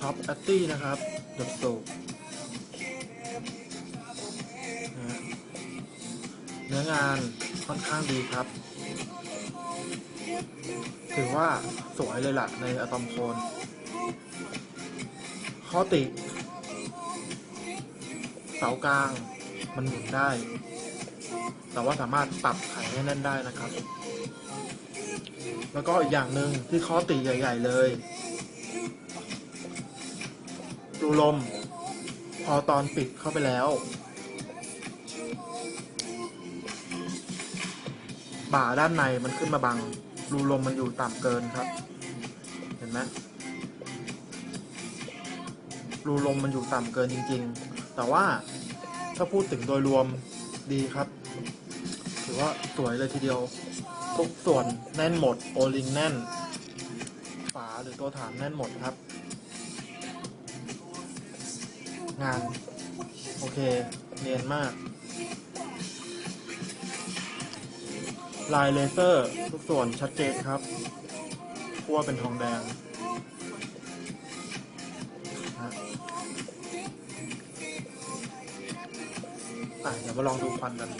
ท็อปแอตตี้นะครับหยดสูบเนื้องานค่อนข้างดีครับ ถือว่าสวยเลยล่ะในอะตอมโคนข้อติ เสากลางมันหมุนได้ แต่ว่าสามารถปรับไขให้แน่นได้นะครับ แล้วก็อีกอย่างหนึ่งที่ข้อติใหญ่ ๆ เลย รูลม พอตอนปิดเข้าไปแล้ว บ่าด้านในมันขึ้นมาบัง รูลมมันอยู่ต่ำเกินครับ เห็นไหมรูลมมันอยู่ต่ำเกินจริง ๆ แต่ว่าถ้าพูดถึงโดยรวมดีครับ ถือว่าสวยเลยทีเดียว ทุกส่วนแน่นหมด โอลิงแน่น ฝาหรือตัวฐานแน่นหมดครับ งาน โอเคเนียนมาก ลายเลเซอร์ทุกส่วนชัดเจนครับขั้วเป็นทองแดงอะเดี๋ยวมาลองดูควันกัน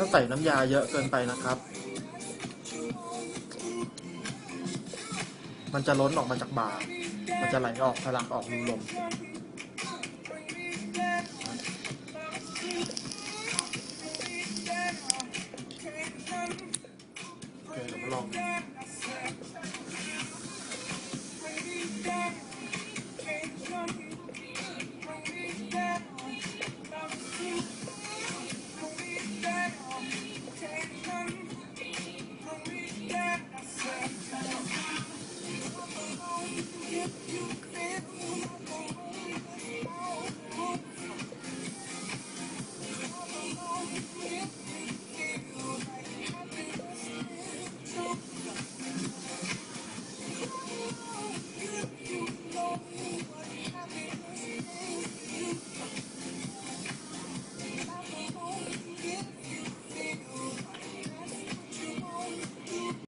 ถ้าใส่น้ำยาเยอะเกินไปนะครับ มันจะล้นออกมาจากบ่า มันจะไหลออกทะลักออกรูลม